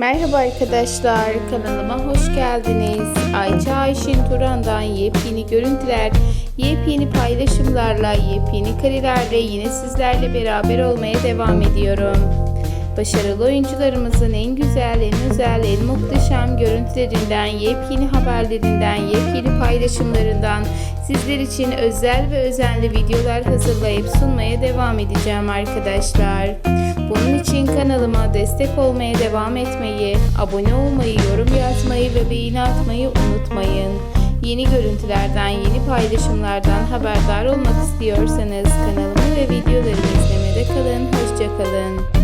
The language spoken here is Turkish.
Merhaba arkadaşlar, kanalıma hoş geldiniz. Ayça Ayşin Turan'dan yepyeni görüntüler, yepyeni paylaşımlarla, yepyeni karelerle yine sizlerle beraber olmaya devam ediyorum. Başarılı oyuncularımızın en güzel, en özel, en muhteşem görüntülerinden, yepyeni haberlerinden, yepyeni paylaşımlarından sizler için özel ve özenli videolar hazırlayıp sunmaya devam edeceğim arkadaşlar. Bunun için kanalıma destek olmaya devam etmeyi, abone olmayı, yorum yazmayı ve beğeni atmayı unutmayın. Yeni görüntülerden, yeni paylaşımlardan haberdar olmak istiyorsanız kanalımı ve videolarımı izlemede kalın. Hoşçakalın.